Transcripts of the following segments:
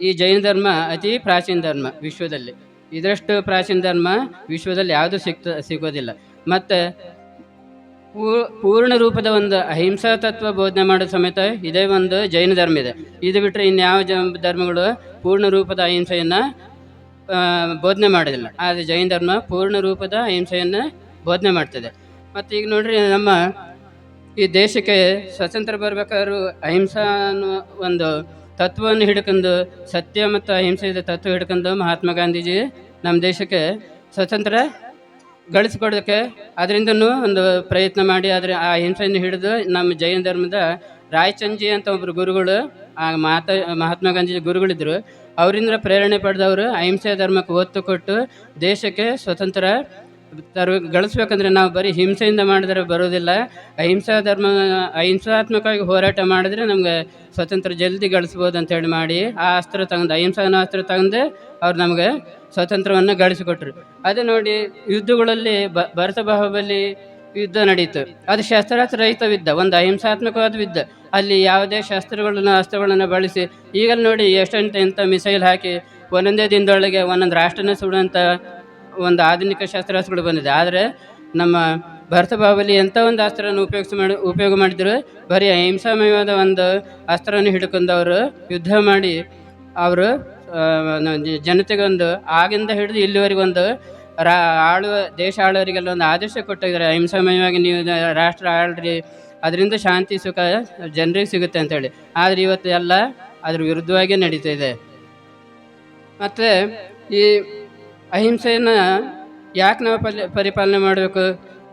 ಈ ಜೈನ ಧರ್ಮ ಅತಿ ಪ್ರಾಚೀನ ಧರ್ಮ ವಿಶ್ವದಲ್ಲಿ. ಇದರಷ್ಟು ಪ್ರಾಚೀನ ಧರ್ಮ ವಿಶ್ವದಲ್ಲಿ ಯಾವುದೂ ಸಿಗ್ತ ಸಿಗೋದಿಲ್ಲ. ಮತ್ತು ಪೂರ್ಣ ರೂಪದ ಒಂದು ಅಹಿಂಸಾ ತತ್ವ ಬೋಧನೆ ಮಾಡೋ ಸಮೇತ ಇದೇ ಒಂದು ಜೈನ ಧರ್ಮ ಇದೆ. ಇದು ಬಿಟ್ಟರೆ ಇನ್ಯಾವ ಧರ್ಮಗಳು ಪೂರ್ಣ ರೂಪದ ಅಹಿಂಸೆಯನ್ನು ಬೋಧನೆ ಮಾಡೋದಿಲ್ಲ ಆದರೆ ಜೈನ ಧರ್ಮ ಪೂರ್ಣ ರೂಪದ ಅಹಿಂಸೆಯನ್ನು ಬೋಧನೆ ಮಾಡ್ತದೆ. ಮತ್ತು ಈಗ ನೋಡ್ರಿ, ನಮ್ಮ ಈ ದೇಶಕ್ಕೆ ಸ್ವತಂತ್ರ ಬರ್ಬೇಕಾದ್ರೂ ಅಹಿಂಸಾ ಅನ್ನೋ ಒಂದು ತತ್ವವನ್ನು ಹಿಡ್ಕೊಂಡು ಸತ್ಯ ಮತ್ತು ಅಹಿಂಸೆಯ ತತ್ವ ಹಿಡ್ಕೊಂಡು ಮಹಾತ್ಮ ಗಾಂಧೀಜಿ ನಮ್ಮ ದೇಶಕ್ಕೆ ಸ್ವತಂತ್ರ ಗಳಿಸ್ಕೊಡೋದಕ್ಕೆ ಅದರಿಂದನೂ ಒಂದು ಪ್ರಯತ್ನ ಮಾಡಿ ಅದ್ರ ಆ ಹಿಂಸೆಯನ್ನು ಹಿಡಿದು ನಮ್ಮ ಜೈನ ಧರ್ಮದ ರಾಯಚಂಜಿ ಅಂತ ಒಬ್ಬರು ಗುರುಗಳು, ಆ ಮಾತ, ಮಹಾತ್ಮ ಗಾಂಧೀಜಿ ಗುರುಗಳಿದ್ದರು ಅವರಿಂದ ಪ್ರೇರಣೆ ಪಡೆದವರು ಅಹಿಂಸೆ ಧರ್ಮಕ್ಕೆ ಒತ್ತು ಕೊಟ್ಟು ದೇಶಕ್ಕೆ ಸ್ವತಂತ್ರ ತರು ಗಳಿಸ್ಬೇಕಂದ್ರೆ ನಾವು ಬರೀ ಹಿಂಸೆಯಿಂದ ಮಾಡಿದ್ರೆ ಬರೋದಿಲ್ಲ. ಅಹಿಂಸಾ ಧರ್ಮ, ಅಹಿಂಸಾತ್ಮಕವಾಗಿ ಹೋರಾಟ ಮಾಡಿದ್ರೆ ನಮ್ಗೆ ಸ್ವತಂತ್ರ ಜಲ್ದಿ ಗಳಿಸ್ಬೋದು ಅಂತೇಳಿ ಮಾಡಿ ಆ ಅಸ್ತ್ರ ತಗೊಂಡು ಅಹಿಂಸಾ ಅಸ್ತ್ರ ತಗೊಂಡು ಅವ್ರು ನಮ್ಗೆ ಸ್ವತಂತ್ರವನ್ನು ಗಳಿಸಿಕೊಟ್ರು. ಅದು ನೋಡಿ ಯುದ್ಧಗಳಲ್ಲಿ ಬ, ಭರತ ಬಾಹುಬಲಿ ಯುದ್ಧ ನಡೀತು. ಅದು ಶಸ್ತ್ರಾಸ್ತ್ರ ರಹಿತ ಯುದ್ಧ, ಒಂದು ಅಹಿಂಸಾತ್ಮಕವಾದ ಯುದ್ಧ. ಅಲ್ಲಿ ಯಾವುದೇ ಶಸ್ತ್ರಗಳನ್ನು, ಅಸ್ತ್ರಗಳನ್ನು ಬಳಸಿ ಈಗಲ್ಲಿ ನೋಡಿ ಎಷ್ಟಂತ ಎಂಥ ಮಿಸೈಲ್ ಹಾಕಿ ಒಂದೊಂದೇ ದಿನದೊಳಗೆ ಒಂದೊಂದು ರಾಷ್ಟ್ರನ ಸುಡುವಂಥ ಒಂದು ಆಧುನಿಕ ಶಸ್ತ್ರಾಸ್ತ್ರಗಳು ಬಂದಿದೆ. ಆದರೆ ನಮ್ಮ ಭರತ ಬಾಬಲಿ ಎಂಥ ಒಂದು ಅಸ್ತ್ರವನ್ನು ಉಪಯೋಗಿಸಿ ಮಾಡಿ, ಉಪಯೋಗ ಮಾಡಿದ್ರು? ಬರೀ ಅಹಿಂಸಾಮಯವಾದ ಒಂದು ಅಸ್ತ್ರವನ್ನು ಹಿಡ್ಕೊಂಡು ಅವರು ಯುದ್ಧ ಮಾಡಿ ಅವರು ಜನತೆಗೊಂದು ಆಗಿಂದ ಹಿಡಿದು ಇಲ್ಲಿವರೆಗೆ ಒಂದು ರಾ, ಆಳುವ, ದೇಶ ಆಳುವರಿಗೆಲ್ಲ ಒಂದು ಆದೇಶ ಕೊಟ್ಟಿದ್ದಾರೆ. ಅಹಿಂಸಾಮಯವಾಗಿ ನೀವು ರಾಷ್ಟ್ರ ಆಳ್ರಿ, ಅದರಿಂದ ಶಾಂತಿ, ಸುಖ ಜನರಿಗೆ ಸಿಗುತ್ತೆ ಅಂತೇಳಿ. ಆದರೆ ಇವತ್ತು ಎಲ್ಲ ಅದ್ರ ವಿರುದ್ಧವಾಗಿ ನಡೀತಾ ಇದೆ. ಮತ್ತು ಈ ಅಹಿಂಸೆಯನ್ನು ಯಾಕೆ ನಾವು ಪಲಿ, ಪರಿಪಾಲನೆ ಮಾಡಬೇಕು?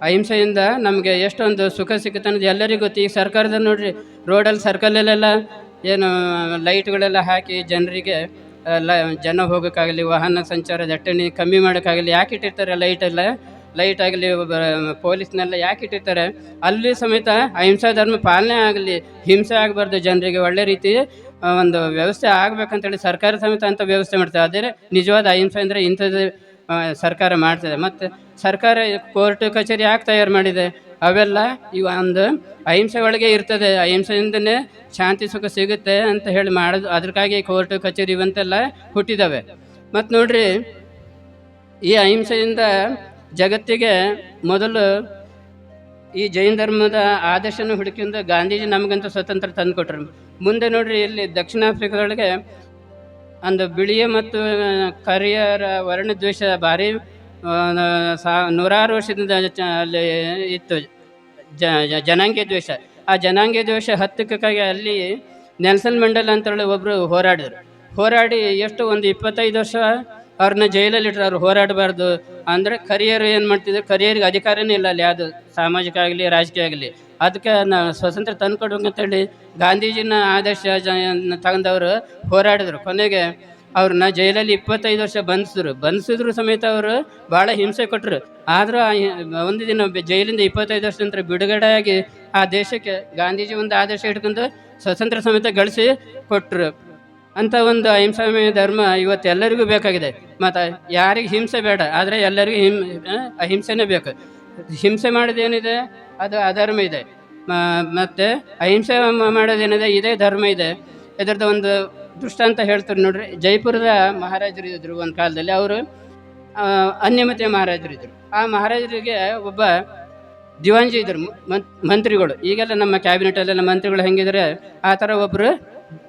ಅಹಿಂಸೆಯಿಂದ ನಮಗೆ ಎಷ್ಟೊಂದು ಸುಖ ಸಿಗುತ್ತೆ ಅನ್ನೋದು ಎಲ್ಲರಿಗೂ ಗೊತ್ತು. ಈಗ ಸರ್ಕಾರದ ನೋಡ್ರಿ, ರೋಡಲ್ಲಿ ಸರ್ಕಲಲ್ಲೆಲ್ಲ ಏನು ಲೈಟ್ಗಳೆಲ್ಲ ಹಾಕಿ ಜನರಿಗೆ ಲ, ಜನ ಹೋಗೋಕ್ಕಾಗಲಿ, ವಾಹನ ಸಂಚಾರ ದಟ್ಟಣೆ ಕಮ್ಮಿ ಮಾಡೋಕ್ಕಾಗಲಿ, ಯಾಕೆ ಇಟ್ಟಿರ್ತಾರೆ ಲೈಟೆಲ್ಲ? ಲೈಟ್ ಆಗಲಿ ಪೊಲೀಸ್ನೆಲ್ಲ ಯಾಕೆ ಇಟ್ಟಿರ್ತಾರೆ? ಅಲ್ಲಿ ಸಮೇತ ಅಹಿಂಸಾ ಧರ್ಮ ಪಾಲನೆ ಆಗಲಿ, ಹಿಂಸೆ ಆಗಬಾರ್ದು ಜನರಿಗೆ ಒಳ್ಳೆ ರೀತಿ. ಒಂದು ವ್ಯವಸ್ಥೆ ಆಗ್ಬೇಕಂತೇಳಿ ಸರ್ಕಾರ ಸಮೇತ ಅಂತ ವ್ಯವಸ್ಥೆ ಮಾಡ್ತಾರೆ ಆದರೆ ನಿಜವಾದ ಅಹಿಂಸೆ ಅಂದರೆ ಇಂಥದ್ದು ಸರ್ಕಾರ ಮಾಡ್ತದೆ. ಮತ್ತು ಸರ್ಕಾರ ಕೋರ್ಟ್, ಕಚೇರಿ ಯಾಕೆ ತಯಾರು ಮಾಡಿದೆ? ಅವೆಲ್ಲ ಈ ಒಂದು ಅಹಿಂಸೆ ಒಳಗೆ ಇರ್ತದೆ. ಅಹಿಂಸೆಯಿಂದನೇ ಶಾಂತಿ, ಸುಖ ಸಿಗುತ್ತೆ ಅಂತ ಹೇಳಿ ಮಾಡೋದು ಅದಕ್ಕಾಗಿ ಕೋರ್ಟ್, ಕಚೇರಿ ಇವಂತೆಲ್ಲ ಹುಟ್ಟಿದ್ದಾವೆ ಮತ್ತು ನೋಡ್ರಿ, ಈ ಅಹಿಂಸೆಯಿಂದ ಜಗತ್ತಿಗೆ ಮೊದಲು ಈ ಜೈನ ಧರ್ಮದ ಆದರ್ಶನ ಹುಡುಕಿಂದ ಗಾಂಧೀಜಿ ನಮಗಂತೂ ಸ್ವತಂತ್ರ ತಂದು ಕೊಟ್ಟರು ಮುಂದೆ ನೋಡ್ರಿ ಇಲ್ಲಿ ದಕ್ಷಿಣ ಆಫ್ರಿಕಾದೊಳಗೆ ಒಂದು ಬಿಳಿಯ ಮತ್ತು ಕರಿಯರ ವರ್ಣದ್ವೇಷ ಭಾರಿ ಸಾ, ನೂರಾರು ವರ್ಷದಿಂದ ಅಲ್ಲಿ ಇತ್ತು. ಜನಾಂಗೀಯ ದ್ವೇಷ. ಆ ಜನಾಂಗೀಯ ದ್ವೇಷ ಹತ್ತಕ್ಕಾಗಿ ಅಲ್ಲಿ ನೆಲ್ಸನ್ ಮಂಡಲ್ ಅಂತೇಳಿ ಒಬ್ಬರು ಹೋರಾಡಿದರು. ಹೋರಾಡಿ ಎಷ್ಟು, ಒಂದು ಇಪ್ಪತ್ತೈದು ವರ್ಷ ಅವ್ರನ್ನ ಜೈಲಲ್ಲಿ ಇಟ್ಟರು ಅವ್ರು ಹೋರಾಡಬಾರ್ದು. ಅಂದರೆ ಕರಿಯರ್ ಏನು ಮಾಡ್ತಿದ್ರು, ಕರಿಯರ್ಗೆ ಅಧಿಕಾರನೇ ಇಲ್ಲ ಅಲ್ಲಿ, ಯಾವುದು ಸಾಮಾಜಿಕ ಆಗಲಿ, ರಾಜಕೀಯ ಆಗಲಿ. ಅದಕ್ಕೆ ನಾವು ಸ್ವತಂತ್ರ ತಂದು ಅಂತೇಳಿ ಗಾಂಧೀಜಿನ ಆದರ್ಶ ತಗೊಂಡವರು ಹೋರಾಡಿದ್ರು. ಕೊನೆಗೆ ಅವ್ರನ್ನ ಜೈಲಲ್ಲಿ ಇಪ್ಪತ್ತೈದು ವರ್ಷ ಬಂಧಿಸಿದ್ರು. ಬಂಧಿಸಿದ್ರು ಸಮೇತ ಅವರು ಭಾಳ ಹಿಂಸೆ ಕೊಟ್ಟರು ಆದರೂ ಆ ಒಂದು ದಿನ ಜೈಲಿಂದ ಇಪ್ಪತ್ತೈದು ವರ್ಷ ನಂತರ ಬಿಡುಗಡೆಯಾಗಿ ಆ ದೇಶಕ್ಕೆ ಗಾಂಧೀಜಿ ಒಂದು ಆದರ್ಶ ಇಟ್ಕೊಂಡು ಸ್ವತಂತ್ರ ಸಮೇತ ಗಳಿಸಿ ಕೊಟ್ಟರು ಅಂಥ ಒಂದು ಅಹಿಂಸಾಮಯ ಧರ್ಮ ಇವತ್ತು ಎಲ್ಲರಿಗೂ ಬೇಕಾಗಿದೆ. ಮತ್ತು ಯಾರಿಗೆ ಹಿಂಸೆ ಬೇಡ, ಆದರೆ ಎಲ್ಲರಿಗೂ ಹಿಂ ಅಹಿಂಸೆನೇ ಬೇಕು. ಹಿಂಸೆ ಮಾಡೋದೇನಿದೆ? ಅದು ಅಧರ್ಮ ಇದೆ. ಮತ್ತು ಅಹಿಂಸೆ ಮಾಡೋದೇನಿದೆ? ಇದೇ ಧರ್ಮ ಇದೆ. ಇದರದ್ದು ಒಂದು ದೃಷ್ಟಾಂತ ಹೇಳ್ತಾರೆ ನೋಡ್ರಿ. ಜೈಪುರದ ಮಹಾರಾಜರು ಇದ್ದರು ಒಂದು ಕಾಲದಲ್ಲಿ, ಅವರು ಅನ್ಯಮತೆ ಮಹಾರಾಜರು ಇದ್ದರು ಆ ಮಹಾರಾಜರಿಗೆ ಒಬ್ಬ ದಿವಾಂಜಿ ಇದ್ದರು ಮಂತ್ರಿಗಳು. ಈಗೆಲ್ಲ ನಮ್ಮ ಕ್ಯಾಬಿನೆಟಲ್ಲೆಲ್ಲ ಮಂತ್ರಿಗಳು ಹೆಂಗಿದ್ರೆ? ಆ ಥರ ಒಬ್ಬರು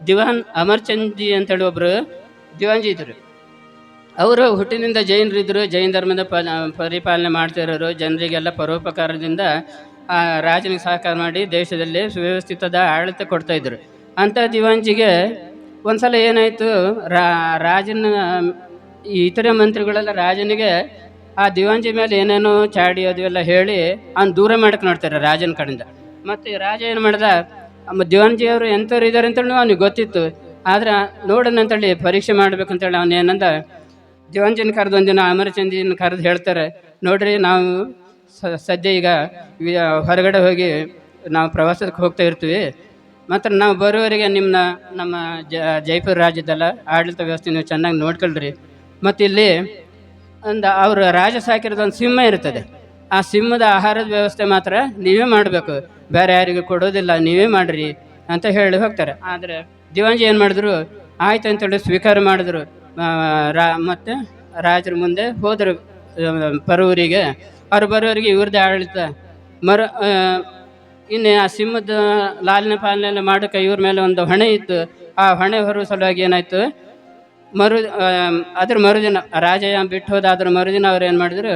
ದಿವಾನ್ ಅಮರ್ಚಂದ್ಜಿ ಅಂತೇಳಿ ಒಬ್ಬರು ದಿವಾಂಜಿ ಇದ್ದರು ಅವರು ಹುಟ್ಟಿನಿಂದ ಜೈನರಿದ್ದರು ಜೈನ ಧರ್ಮದ ಪ ಪರಿಪಾಲನೆ ಮಾಡ್ತಿರೋರು ಜನರಿಗೆಲ್ಲ ಪರೋಪಕಾರದಿಂದ ರಾಜನಿಗೆ ಸಹಕಾರ ಮಾಡಿ ದೇಶದಲ್ಲಿ ಸುವ್ಯವಸ್ಥಿತದ ಆಡಳಿತ ಕೊಡ್ತಾಯಿದ್ರು ಅಂಥ ದಿವಾಂಜಿಗೆ ಒಂದ್ಸಲ ಏನಾಯಿತು, ರಾ, ರಾಜನ ಇತರೆ ಮಂತ್ರಿಗಳೆಲ್ಲ ರಾಜನಿಗೆ ಆ ದಿವಾಂಜಿ ಮೇಲೆ ಏನೇನೋ ಚಾಡಿ ಅದು ಎಲ್ಲ ಹೇಳಿ ಅವ್ನು ದೂರ ಮಾಡಕ್ಕೆ ನೋಡ್ತಾರೆ ರಾಜನ ಕಡೆಯಿಂದ. ಮತ್ತು ರಾಜ ಏನು ಮಾಡ್ದ ದಿವಾಂಜಿ ಅವರು ಎಂಥವ್ರು ಇದ್ದಾರೆ ಅಂತೇಳಿ ಅವನಿಗೆ ಗೊತ್ತಿತ್ತು. ಆದ್ರೆ ನೋಡೋಣ ಅಂತೇಳಿ ಪರೀಕ್ಷೆ ಮಾಡ್ಬೇಕಂತೇಳಿ ಅವನು ಏನಂದ ದಿವಂಜನ ಕರೆದು ಒಂದಿನ ಅಮರಚಂದಿನ ಕರೆದು ಹೇಳ್ತಾರೆ, ನೋಡ್ರಿ ನಾವು ಸದ್ಯ ಈಗ ಹೊರಗಡೆ ಹೋಗಿ ನಾವು ಪ್ರವಾಸಕ್ಕೆ ಹೋಗ್ತಾ ಇರ್ತೀವಿ. ಮಾತ್ರ ನಾವು ಬರೋವರೆಗೆ ನಿಮ್ಮನ್ನ ನಮ್ಮ ಜ, ಜೈಪುರ ರಾಜ್ಯದಲ್ಲ ಆಡಳಿತ ವ್ಯವಸ್ಥೆ ನೀವು ಚೆನ್ನಾಗಿ ನೋಡ್ಕೊಳ್ರಿ. ಮತ್ತು ಇಲ್ಲಿ ಒಂದು ಅವರು ರಾಜ ಸಾಕಿರೋದು ಒಂದು ಸಿಂಹ ಇರ್ತದೆ. ಆ ಸಿಂಹದ ಆಹಾರದ ವ್ಯವಸ್ಥೆ ಮಾತ್ರ ನೀವೇ ಮಾಡಬೇಕು. ಬೇರೆ ಯಾರಿಗೂ ಕೊಡೋದಿಲ್ಲ, ನೀವೇ ಮಾಡ್ರಿ ಅಂತ ಹೇಳಿ ಹೋಗ್ತಾರೆ. ಆದರೆ ದಿವಾಂಜಿ ಏನು ಮಾಡಿದ್ರು? ಆಯ್ತು ಅಂತೇಳಿ ಸ್ವೀಕಾರ ಮಾಡಿದ್ರು. ರಾ, ಮತ್ತು ರಾಜರ ಮುಂದೆ ಹೋದರು. ಬರುವರಿಗೆ ಅವ್ರು ಬರೋರಿಗೆ ಇವ್ರದ್ದೇ ಆಡಳಿತ. ಮರ ಇನ್ನು ಆ ಸಿಂಹದ ಲಾಲನೆ ಪಾಲನೆ ಮಾಡೋಕೆ ಇವ್ರ ಮೇಲೆ ಒಂದು ಹೊಣೆ ಇತ್ತು. ಆ ಹೊಣೆ ಹೊರುವ ಸಲುವಾಗಿ ಏನಾಯಿತು? ಮರು ಅದ್ರ ಮರುದಿನ ರಾಜ ಬಿಟ್ಟು ಹೋದ ಅದ್ರ ಮರುದಿನ ಅವ್ರು ಏನು ಮಾಡಿದ್ರು?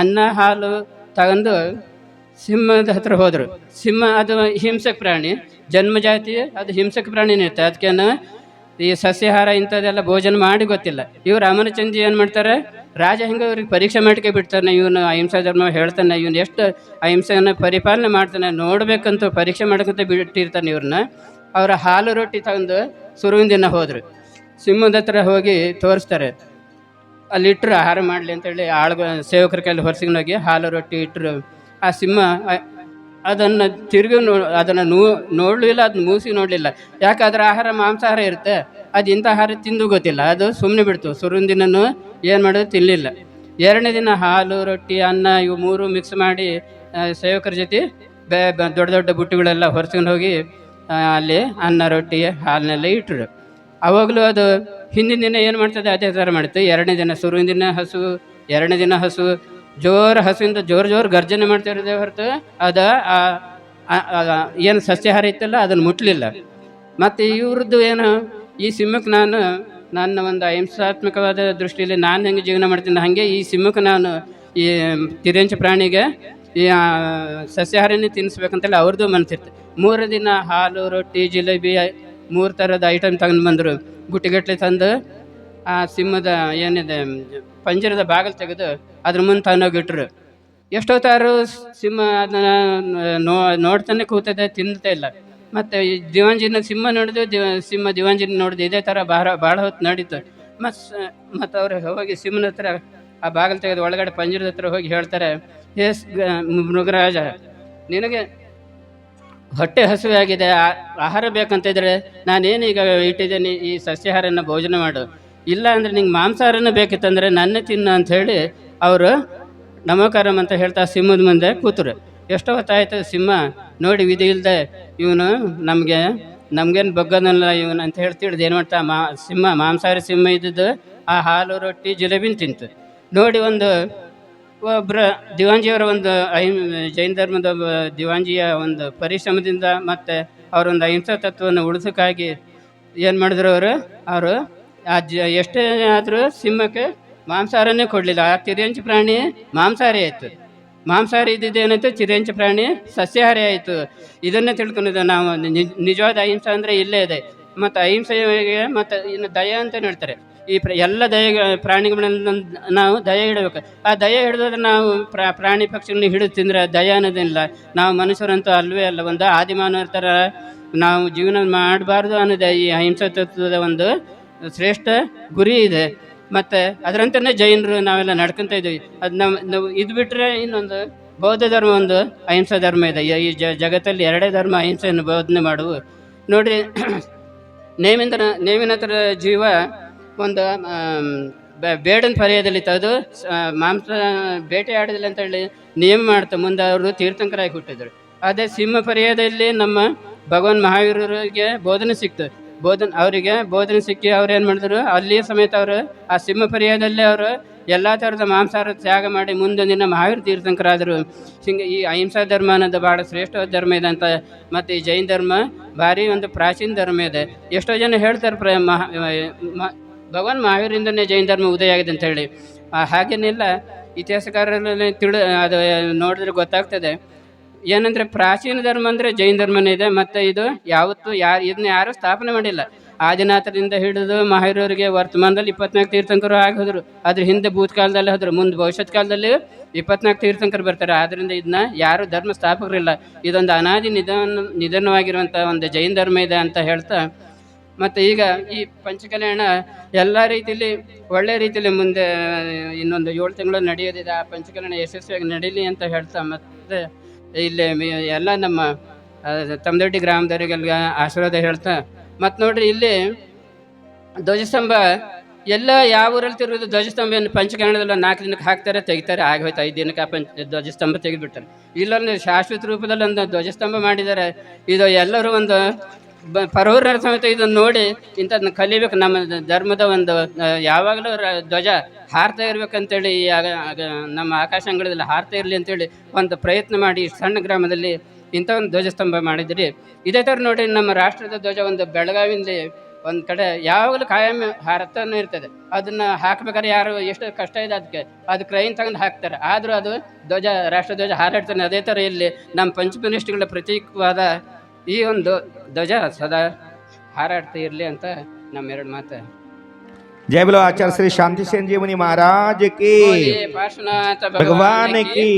ಅನ್ನ ಹಾಲು ತಗೊಂಡು ಸಿಂಹದ ಹತ್ರ ಹೋದರು. ಸಿಂಹ ಅದು ಹಿಂಸಕ ಪ್ರಾಣಿ. ಜನ್ಮ ಜಾತಿ ಅದು ಹಿಂಸಕ ಪ್ರಾಣಿನೇ ಇರ್ತದೆ ಅದಕ್ಕೆ ಈ ಸಸ್ಯಾಹಾರ ಇಂಥದ್ದೆಲ್ಲ ಭೋಜನ ಮಾಡಿ ಗೊತ್ತಿಲ್ಲ. ಇವ್ರು ರಾಮನಚಂದ್ರಿ ಏನು ಮಾಡ್ತಾರೆ? ರಾಜ ಹೆಂಗೆ ಅವ್ರಿಗೆ ಪರೀಕ್ಷೆ ಮಾಡಿಕೆ ಬಿಡ್ತಾನೆ. ಇವನು ಅಹಿಂಸಾ ಧರ್ಮ ಹೇಳ್ತಾನೆ. ಇವನು ಎಷ್ಟು ಅಹಿಂಸೆಯನ್ನು ಪರಿಪಾಲನೆ ಮಾಡ್ತಾನೆ ನೋಡಬೇಕಂತ ಪರೀಕ್ಷೆ ಮಾಡ್ಕೊಂತ ಬಿಟ್ಟಿರ್ತಾನೆ ಇವ್ರನ್ನ. ಅವರ ಹಾಲು ರೊಟ್ಟಿ ತಗೊಂಡು ಸುರುವಿನ ದಿನ ಹೋದರು. ಸಿಂಹದ ಹತ್ರ ಹೋಗಿ ತೋರಿಸ್ತಾರೆ. ಅಲ್ಲಿ ಇಟ್ಟರು, ಆಹಾರ ಮಾಡಲಿ ಅಂತೇಳಿ ಆಳ್ಗ ಸೇವಕರ ಕೈಲಿ ಹೊರಸಿಗೆ ಹಾಲು, ರೊಟ್ಟಿ ಇಟ್ಟರು. ಆ ಸಿಂಹ ಅದನ್ನು ತಿರುಗಿ ನೋ, ಅದನ್ನು ನೂ, ನೋಡಲಿಲ್ಲ ಅದನ್ನ ಮೂಸಿ ನೋಡಲಿಲ್ಲ. ಯಾಕಂದ್ರೆ ಆಹಾರ ಮಾಂಸಾಹಾರ ಇರುತ್ತೆ? ಅದು ಇಂಥ ಆಹಾರ ತಿಂದು ಗೊತ್ತಿಲ್ಲ. ಅದು ಸುಮ್ಮನೆ ಬಿಡ್ತು. ಸುರುವಿನ ದಿನನೂ ಏನು ಮಾಡೋದು ತಿನ್ನಲಿಲ್ಲ ಎರಡನೇ ದಿನ ಹಾಲು, ರೊಟ್ಟಿ, ಅನ್ನ ಇವು ಮೂರು ಮಿಕ್ಸ್ ಮಾಡಿ ಸೇವಕರ ಜೊತೆ ಬೇ ದೊಡ್ಡ ದೊಡ್ಡ ಬುಟ್ಟಿಗಳೆಲ್ಲ ಹೊರಸ್ಕೊಂಡು ಹೋಗಿ ಅಲ್ಲಿ ಅನ್ನ, ರೊಟ್ಟಿ ಹಾಲನ್ನೆಲ್ಲ ಇಟ್ಟರು. ಅವಾಗಲೂ ಅದು ಹಿಂದಿನ ದಿನ ಏನು ಮಾಡ್ತದೆ, ಅದೇ ಥರ ಮಾಡುತ್ತೆ. ಎರಡನೇ ದಿನ ಶುರುವಿನ ದಿನ ಹಸು, ಎರಡನೇ ದಿನ ಹಸು, ಜೋರು ಹಸುವಿಂದ ಜೋರು ಜೋರು ಗರ್ಜನೆ ಮಾಡ್ತಿರೋದೇ ಹೊರತು ಅದು ಏನು ಸಸ್ಯಾಹಾರ ಇತ್ತಲ್ಲ, ಅದನ್ನು ಮುಟ್ಲಿಲ್ಲ. ಮತ್ತು ಇವ್ರದ್ದು ಏನು, ಈ ಸಿಂಹಕ್ಕೆ ನಾನು, ನನ್ನ ಒಂದು ಅಹಿಂಸಾತ್ಮಕವಾದ ದೃಷ್ಟಿಯಲ್ಲಿ ನಾನು ಹೆಂಗೆ ಜೀವನ ಮಾಡ್ತೀನಿ ಹಾಗೆ ಈ ಸಿಂಹಕ್ಕೆ ನಾನು, ಈ, ತಿರಂಚ ಪ್ರಾಣಿಗೆ, ಈ ಸಸ್ಯಾಹಾರನೇ ತಿನ್ನಿಸ್ಬೇಕಂತೇಳಿ ಅವ್ರದ್ದು ಮನಸ್ಸಿರ್ತದೆ ಮೂರು ದಿನ ಹಾಲು, ರೊಟ್ಟಿ, ಜಿಲೇಬಿ ಮೂರು ಥರದ ಐಟಮ್ ತಗೊಂಡು ಬಂದರು. ಗುಟ್ಟಿಗಟ್ಟಲೆ ತಂದು, ಆ ಸಿಂಹದ ಏನಿದೆ, ಪಂಜರದ ಬಾಗಿಲು ತೆಗೆದು ಅದ್ರ ಮುಂದೆ ತಗೊಂಡೋಗಿಟ್ರು ಎಷ್ಟೊತ್ತಾರು ಸಿಂಹ ಅದನ್ನ ನೋ, ನೋಡ್ತಾನೆ ಕೂತದೆ, ತಿಂತಾ ಇಲ್ಲ. ಮತ್ತು ದಿವಾಂಜಿನ ಸಿಂಹ ನೋಡಿದ್ವಿ ದಿವ, ಸಿಂಹ ದಿವಾಂಜಿನ ನೋಡಿದ್ವಿ ಇದೇ ಥರ ಭಾಳ ಭಾಳ ಹೊತ್ತು ನಡೀತು. ಮತ್ತು ಮತ್ತು ಅವ್ರು ಹೋಗಿ ಸಿಂಹನ ಹತ್ರ ಆ ಬಾಗಿಲು ತೆಗೆದು ಒಳಗಡೆ ಪಂಜರದ ಹತ್ರ ಹೋಗಿ ಹೇಳ್ತಾರೆ ಎಸ್ ಮೃಗರಾಜ, ನಿನಗೆ ಹೊಟ್ಟೆ ಹಸಿವಾಗಿದೆ. ಆಹಾರ ಬೇಕಂತಿದ್ರೆ ನಾನೇನೀಗ ಇಟ್ಟಿದ್ದೇನೆ ಈ ಸಸ್ಯಾಹಾರನ ಭೋಜನ ಮಾಡು. ಇಲ್ಲ ಅಂದರೆ ನಿಂಗೆ ಮಾಂಸಾಹಾರನ ಬೇಕಿತ್ತಂದರೆ ನನ್ನ ತಿನ್ನು ಅಂತ ಹೇಳಿ ಅವರು ನಮಕಾರಂ ಅಂತ ಹೇಳ್ತಾ ಸಿಂಹದ ಮುಂದೆ ಕೂತರು. ಎಷ್ಟೋ ಹೊತ್ತಾಯ್ತು ಸಿಂಹ ನೋಡಿ ವಿಧಿ ಇಲ್ಲದೆ ಇವನು ನಮಗೆ, ನಮಗೇನು ಬಗ್ಗದಲ್ಲ ಇವನು ಅಂತ ಹೇಳಿ ತಿಳಿದು ಏನು ಮಾಡ್ತಾ, ಮಾ, ಸಿಂಹ, ಮಾಂಸಾಹಾರಿ ಸಿಂಹ ಇದ್ದಿದ್ದು ಆ ಹಾಲು, ರೊಟ್ಟಿ ಜಿಲೇಬಿನ ತಿಂತು. ನೋಡಿ ಒಂದು ಒಬ್ಬರ ದಿವಾಂಜಿಯವರ ಒಂದು ಅಹಿಂ, ಜೈನ ಧರ್ಮದ ದಿವಾಂಜಿಯ ಒಂದು ಪರಿಶ್ರಮದಿಂದ ಮತ್ತು ಅವರೊಂದು ಅಹಿಂಸಾ ತತ್ವವನ್ನು ಉಳಿಸೋಕ್ಕಾಗಿ ಏನು ಮಾಡಿದ್ರು ಅವರು? ಅವರು ಆ ಜ, ಎಷ್ಟೇ ಆದರೂ ಸಿಂಹಕ್ಕೆ ಮಾಂಸಾಹಾರನೇ ಕೊಡಲಿಲ್ಲ. ಆ ಚಿರಂಜಿ ಪ್ರಾಣಿ ಮಾಂಸಾಹಾರಿ ಆಯಿತು. ಮಾಂಸಾಹಾರಿ ಇದ್ದಿದ್ದೇನಂತ ಚಿರಂಜಿ ಪ್ರಾಣಿ ಸಸ್ಯಾಹಾರಿ ಆಯಿತು. ಇದನ್ನೇ ತಿಳ್ಕೊಂಡಿದ್ದೆ ನಾವು. ನಿಜವಾದ ಅಹಿಂಸಾ ಅಂದರೆ ಇಲ್ಲೇ ಇದೆ. ಮತ್ತು ಅಹಿಂಸೆಗೆ ಮತ್ತು ಇನ್ನು ದಯ ಅಂತ ಹೇಳ್ತಾರೆ ಈ ಪ್ರ ಎಲ್ಲ ದಯ ಪ್ರಾಣಿಗಳನ್ನ ನಾವು ದಯ ಇಡಬೇಕು. ಆ ದಯ ಹಿಡಿದ್ರೆ ನಾವು ಪ್ರಾ ಪ್ರಾಣಿ ಪಕ್ಷಿಗಳನ್ನ ಹಿಡಿದು ತಿಂದರೆ ದಯ ಅನ್ನೋದಿಲ್ಲ. ನಾವು ಮನುಷ್ಯರಂತೂ ಅಲ್ವೇ ಅಲ್ಲ. ಒಂದು ಆದಿಮಾನವರ ಥರ ನಾವು ಜೀವನ ಮಾಡಬಾರ್ದು ಅನ್ನೋದೇ ಈ ಅಹಿಂಸಾ ತತ್ವದ ಒಂದು ಶ್ರೇಷ್ಠ ಗುರಿ ಇದೆ. ಮತ್ತು ಅದರಂತೆಯೇ ಜೈನರು ನಾವೆಲ್ಲ ನಡ್ಕೊತ ಇದ್ದೀವಿ. ಅದು ನಮ್ಮ ನಾವು ಇದು ಬಿಟ್ಟರೆ ಇನ್ನೊಂದು ಬೌದ್ಧ ಧರ್ಮ ಒಂದು ಅಹಿಂಸಾ ಧರ್ಮ ಇದೆ. ಈ ಜಗತ್ತಲ್ಲಿ ಎರಡೇ ಧರ್ಮ ಅಹಿಂಸೆಯನ್ನು ಬೋಧನೆ ಮಾಡುವು ನೋಡ್ರಿ ನೇಮಿಂದ್ರ ನೇಮಿನತರ ಜೀವ ಒಂದು ಬೇಡನ ಪರ್ಯಾಯದಲ್ಲಿ ಅದು ಸ- ಮಾಂಸ ಬೇಟೆ ಅಂತ ಅಂತೇಳಿ ನಿಯಮ ಮಾಡ್ತಾ ಮುಂದೆ ಅವರು ತೀರ್ಥಂಕರಾಗಿ ಹುಟ್ಟಿದ್ರು. ಅದೇ ಸಿಂಹ ಪರ್ಯಾಯದಲ್ಲಿ ನಮ್ಮ ಭಗವಾನ್ ಮಹಾವೀರರಿಗೆ ಬೋಧನೆ ಸಿಕ್ತು. ಬೋಧನೆ, ಅವರಿಗೆ ಬೋಧನೆ ಸಿಕ್ಕಿ ಅವ್ರು ಏನು ಮಾಡಿದ್ರು? ಅಲ್ಲಿ ಸಮೇತ ಅವರು ಆ ಸಿಂಹ ಪರ್ಯಾಯದಲ್ಲಿ ಅವರು ಎಲ್ಲ ಥರದ ಮಾಂಸಾಹಾರ ತ್ಯಾಗ ಮಾಡಿ ಮುಂದೊಂದು ದಿನ ಮಹಾವೀರ ತೀರ್ಥಂಕರಾದರು. ಹಿಂಗೆ ಈ ಅಹಿಂಸಾ ಧರ್ಮ ಅನ್ನೋದು ಭಾಳ ಶ್ರೇಷ್ಠ ಧರ್ಮ ಇದೆ ಅಂತ. ಮತ್ತು ಈ ಜೈನ ಧರ್ಮ ಭಾರಿ ಒಂದು ಪ್ರಾಚೀನ ಧರ್ಮ ಇದೆ. ಎಷ್ಟೋ ಜನ ಹೇಳ್ತಾರೆ ಪ್ರ ಮಹಾ ಭಗವಾನ್ ಮಹಾವೀರಿಂದನೇ ಜೈನ ಧರ್ಮ ಉದಯ ಆಗಿದೆ ಅಂತ ಹೇಳಿ. ಹಾಗೇನಿಲ್ಲ. ಇತಿಹಾಸಕಾರರಲ್ಲಿ ತಿಳಿ ಅದು ನೋಡಿದ್ರೆ ಗೊತ್ತಾಗ್ತದೆ. ಏನಂದರೆ ಪ್ರಾಚೀನ ಧರ್ಮ ಅಂದರೆ ಜೈನ ಧರ್ಮನೇ ಇದೆ. ಮತ್ತು ಇದು ಯಾವತ್ತೂ ಯಾರು ಇದನ್ನ ಯಾರೂ ಸ್ಥಾಪನೆ ಮಾಡಿಲ್ಲ. ಆದಿನಾಥರಿಂದ ಹಿಡಿದು ಮಹಾವೀರರಿಗೆ ವರ್ತಮಾನದಲ್ಲಿ ಇಪ್ಪತ್ನಾಲ್ಕು ತೀರ್ಥಂಕರು ಆಗಿ ಹೋದರು. ಅದ್ರ ಹಿಂದೆ ಭೂತಕಾಲದಲ್ಲಿ ಹೋದ್ರು. ಮುಂದೆ ಭವಿಷ್ಯತ್ ಕಾಲದಲ್ಲಿ ಇಪ್ಪತ್ನಾಲ್ಕು ತೀರ್ಥಂಕರು ಬರ್ತಾರೆ. ಆದ್ದರಿಂದ ಇದನ್ನ ಯಾರು ಧರ್ಮ ಸ್ಥಾಪಕರಿಲ್ಲ. ಇದೊಂದು ಅನಾದಿ ನಿಧನ ನಿಧನವಾಗಿರುವಂಥ ಒಂದು ಜೈನ ಧರ್ಮ ಇದೆ ಅಂತ ಹೇಳ್ತಾ, ಮತ್ತು ಈಗ ಈ ಪಂಚಕಲ್ಯಾಣ ಎಲ್ಲ ರೀತಿಯಲ್ಲಿ ಒಳ್ಳೆ ರೀತಿಯಲ್ಲಿ ಮುಂದೆ, ಇನ್ನೊಂದು ಏಳು ತಿಂಗಳು ನಡೆಯೋದಿದೆ. ಆ ಪಂಚಕಲ್ಯಾಣ ಯಶಸ್ವಿಯಾಗಿ ನಡೀಲಿ ಅಂತ ಹೇಳ್ತಾ, ಮತ್ತು ಇಲ್ಲಿ ಎಲ್ಲ ನಮ್ಮ ತಮ್ಮದೊಡ್ಡಿ ಗ್ರಾಮದವರಿಗೆಲ್ಲ ಆಶೀರ್ವಾದ ಹೇಳ್ತಾ ಮತ್ತು ನೋಡ್ರಿ ಇಲ್ಲಿ ಧ್ವಜಸ್ತಂಭ, ಎಲ್ಲ ಯಾವ ಊರಲ್ಲಿ ತಿರುಗಿದು ಧ್ವಜಸ್ತಂಭ ಏನು ಪಂಚಕರಣದಲ್ಲ ನಾಲ್ಕು ದಿನಕ್ಕೆ ಹಾಕ್ತಾರೆ, ತೆಗಿತಾರೆ ಆಗೋಯ್ತು ಐದು ದಿನಕ್ಕೆ ಪಂಚ ಧ್ವಜಸ್ತಂಭ ತೆಗೆದುಬಿಡ್ತಾರೆ ಇಲ್ಲೊಂದು ಶಾಶ್ವತ ರೂಪದಲ್ಲಿ ಒಂದು ಧ್ವಜಸ್ತಂಭ ಮಾಡಿದ್ದಾರೆ. ಇದು ಎಲ್ಲರೂ ಒಂದು ಬ- ಪರೋರ ಸಮೇತ ಇದನ್ನು ನೋಡಿ ಇಂಥದನ್ನ ಕಲಿಬೇಕು. ನಮ್ಮ ಧರ್ಮದ ಒಂದು ಯಾವಾಗಲೂ ಧ್ವಜ ಹಾರ್ತಾ ಇರ್ಬೇಕಂತೇಳಿ ಆಗ ಆಗ ನಮ್ಮ ಆಕಾಶಂಗಳದಲ್ಲಿ ಹಾರ್ತಾ ಇರಲಿ ಅಂತೇಳಿ ಒಂದು ಪ್ರಯತ್ನ ಮಾಡಿ ಸಣ್ಣ ಗ್ರಾಮದಲ್ಲಿ ಇಂಥ ಒಂದು ಧ್ವಜಸ್ತಂಭ ಮಾಡಿದ್ರಿ ಇದೇ ಥರ ನೋಡಿ ನಮ್ಮ ರಾಷ್ಟ್ರದ ಧ್ವಜ ಒಂದು ಬೆಳಗಾವಿಂದ ಒಂದು ಕಡೆ ಯಾವಾಗಲೂ ಕಾಯಂ ಹಾರತಾನೆ ಇರ್ತದೆ ಅದನ್ನ ಹಾಕ್ಬೇಕಾದ್ರೆ ಯಾರು ಎಷ್ಟು ಕಷ್ಟ ಇದೆ ಅದಕ್ಕೆ ಅದು ಕ್ರೈನ್ ತಗೊಂಡು ಹಾಕ್ತಾರೆ ಆದರೂ ಅದು ಧ್ವಜ ರಾಷ್ಟ್ರ ಧ್ವಜ ಹಾರಾಡ್ತಾನೆ ಅದೇ ಥರ ಇಲ್ಲಿ ನಮ್ಮ ಪಂಚಮನಿಷ್ಠಗಳ ಪ್ರತೀಕವಾದ ಈ ಒಂದು ಧ್ವಜ ಸದಾ ಹಾರಾಡ್ತಾ ಇರಲಿ ಅಂತ ನಮ್ಮೆರಡು ಮಾತು जय बोलो आचार्य श्री शांति सेन जी मुनि महाराज की ಪಾರ್ಶ್ವನಾಥ भगवान की